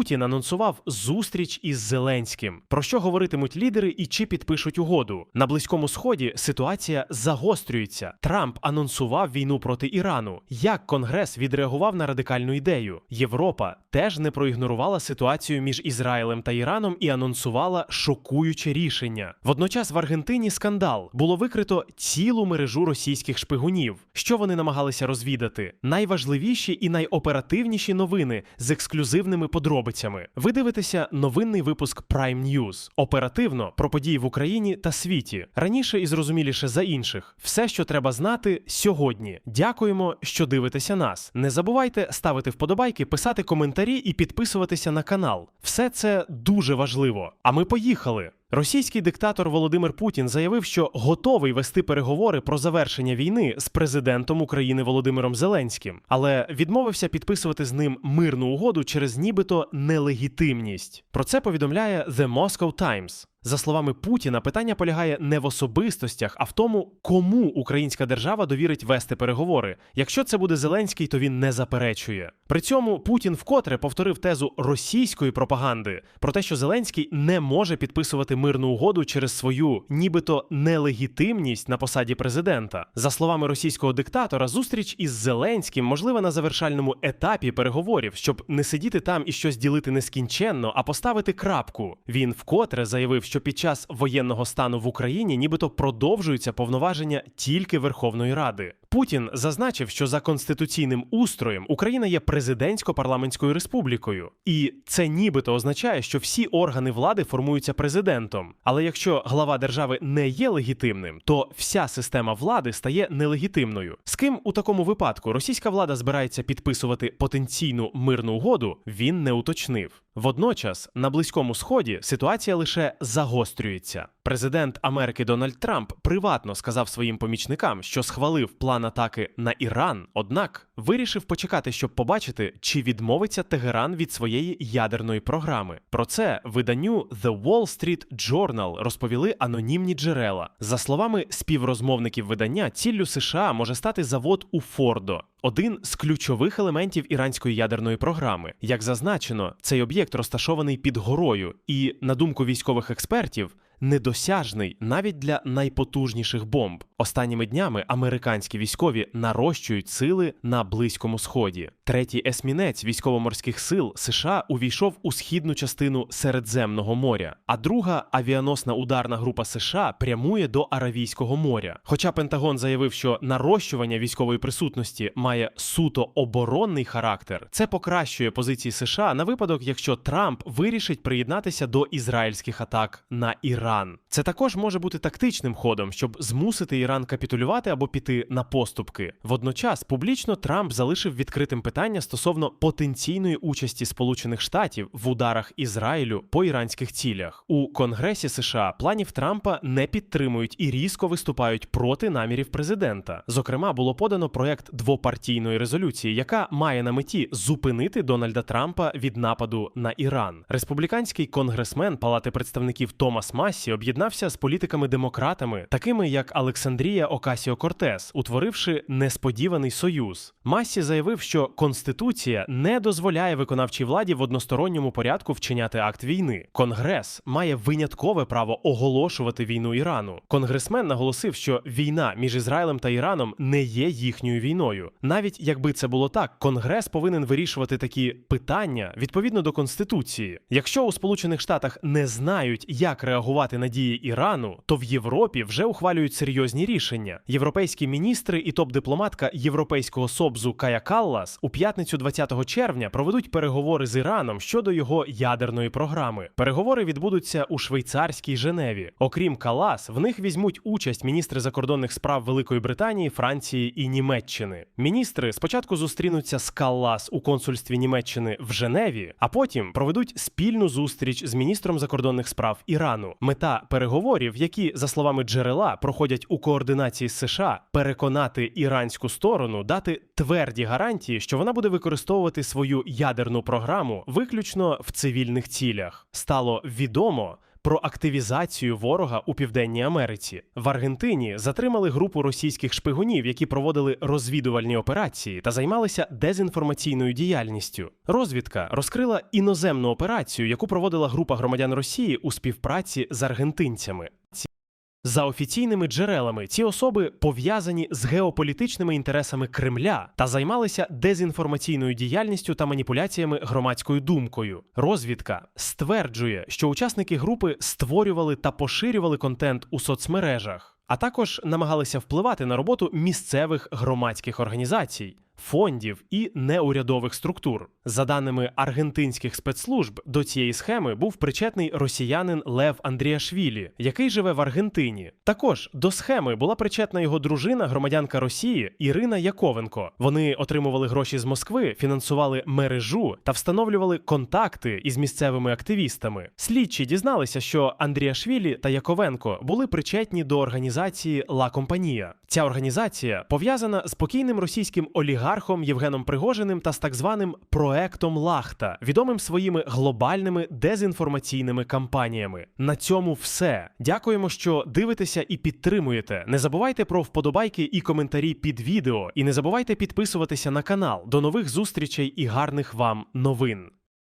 Путін анонсував зустріч із Зеленським. Про що говоритимуть лідери і чи підпишуть угоду на близькому сході? Ситуація загострюється. Трамп анонсував війну проти Ірану. Як Конгрес відреагував на радикальну ідею? Європа теж не проігнорувала ситуацію між Ізраїлем та Іраном і анонсувала шокуюче рішення. Водночас в Аргентині скандал було викрито цілу мережу російських шпигунів. Що вони намагалися розвідати? Найважливіші і найоперативніші новини з ексклюзивними подробицями. Ви дивитеся новинний випуск Prime News. оперативно про події в Україні та світі. Раніше і зрозуміліше за інших. Все, що треба знати сьогодні. Дякуємо, що дивитеся нас. Не забувайте ставити вподобайки, писати коментарі і підписуватися на канал. Все це дуже важливо. А ми поїхали. Російський диктатор Володимир Путін заявив, що готовий вести переговори про завершення війни з президентом України Володимиром Зеленським, але відмовився підписувати з ним мирну угоду через нібито нелегітимність. Про це повідомляє The Moscow Times. За словами Путіна, питання полягає не в особистостях, а в тому, кому українська держава довірить вести переговори. Якщо це буде Зеленський, то він не заперечує. При цьому Путін вкотре повторив тезу російської пропаганди про те, що Зеленський не може підписувати мирну угоду через свою, нібито нелегітимність на посаді президента. За словами російського диктатора, зустріч із Зеленським можлива на завершальному етапі переговорів, щоб не сидіти там і щось ділити нескінченно, а поставити крапку. Він вкотре заявив, що під час воєнного стану в Україні нібито продовжуються повноваження тільки Верховної Ради. Путін зазначив, що за конституційним устроєм Україна є президентсько-парламентською республікою, і це нібито означає, що всі органи влади формуються президентом. Але якщо глава держави не є легітимним, то вся система влади стає нелегітимною. З ким у такому випадку російська влада збирається підписувати потенційну мирну угоду, він не уточнив. Водночас на близькому сході ситуація лише загострюється. Президент Америки Дональд Трамп приватно сказав своїм помічникам, що схвалив план атаки на Іран, однак вирішив почекати, щоб побачити, чи відмовиться Тегеран від своєї ядерної програми. Про це виданню The Wall Street Journal розповіли анонімні джерела. За словами співрозмовників видання, ціллю США може стати завод у Фордо. Один з ключових елементів іранської ядерної програми, як зазначено, цей об'єкт розташований під горою, і на думку військових експертів недосяжний навіть для найпотужніших бомб. Останніми днями американські військові нарощують сили на близькому сході. Третій есмінець військово-морських сил США увійшов у східну частину Середземного моря, а друга авіаносна ударна група США прямує до Аравійського моря. Хоча Пентагон заявив, що нарощування військової присутності має суто оборонний характер, це покращує позиції США на випадок, якщо Трамп вирішить приєднатися до ізраїльських атак на Іран. Це також може бути тактичним ходом, щоб змусити Іран капітулювати або піти на поступки. Водночас публічно Трамп залишив відкритим питання стосовно потенційної участі Сполучених Штатів в ударах Ізраїлю по іранських цілях. У Конгресі США планів Трампа не підтримують і різко виступають проти намірів президента. Зокрема, було подано проект двопартійної резолюції, яка має на меті зупинити Дональда Трампа від нападу на Іран. Республіканський конгресмен Палати представників Томас Массі об'єднався з політиками-демократами, такими як Олександрія Окасіо Кортес, утворивши несподіваний союз. Массі заявив, що Конституція не дозволяє виконавчій владі в односторонньому порядку вчиняти акт війни. Конгрес має виняткове право оголошувати війну Ірану. Конгресмен наголосив, що війна між Ізраїлем та Іраном не є їхньою війною. Навіть якби це було так, Конгрес повинен вирішувати такі питання відповідно до конституції. Якщо у Сполучених Штатах не знають, як реагувати на дії Ірану, то в Європі вже ухвалюють серйозні рішення. Європейські міністри і топ-дипломатка Європейського Собзу Кая Каллас у п'ятницю 20 червня проведуть переговори з Іраном щодо його ядерної програми. Переговори відбудуться у швейцарській Женеві. Окрім Калас, в них візьмуть участь міністри закордонних справ Великої Британії, Франції і Німеччини. Міністри спочатку зустрінуться з Каллас у консульстві Німеччини в Женеві, а потім проведуть спільну зустріч з міністром закордонних справ Ірану. Мета переговорів, які за словами джерела проходять у координації з США, переконати іранську сторону дати тверді гарантії, що вона буде використовувати свою ядерну програму виключно в цивільних цілях. Стало відомо. Про активізацію ворога у Південній Америці. В Аргентині затримали групу російських шпигунів, які проводили розвідувальні операції та займалися дезінформаційною діяльністю. Розвідка розкрила іноземну операцію, яку проводила група громадян Росії у співпраці з аргентинцями. За офіційними джерелами, ці особи пов'язані з геополітичними інтересами Кремля та займалися дезінформаційною діяльністю та маніпуляціями громадською думкою. Розвідка стверджує, що учасники групи створювали та поширювали контент у соцмережах, а також намагалися впливати на роботу місцевих громадських організацій. Фондів і неурядових структур за даними аргентинських спецслужб, до цієї схеми був причетний росіянин Лев Андріашвілі, який живе в Аргентині. Також до схеми була причетна його дружина, громадянка Росії Ірина Яковенко. Вони отримували гроші з Москви, фінансували мережу та встановлювали контакти із місцевими активістами. Слідчі дізналися, що Андріашвілі та Яковенко були причетні до організації Ла Компанія. Ця організація пов'язана з покійним російським олігархом Євгеном Пригожиним та з так званим проектом Лахта, відомим своїми глобальними дезінформаційними кампаніями. На цьому все. Дякуємо, що дивитеся і підтримуєте. Не забувайте про вподобайки і коментарі під відео, і не забувайте підписуватися на канал. До нових зустрічей і гарних вам новин.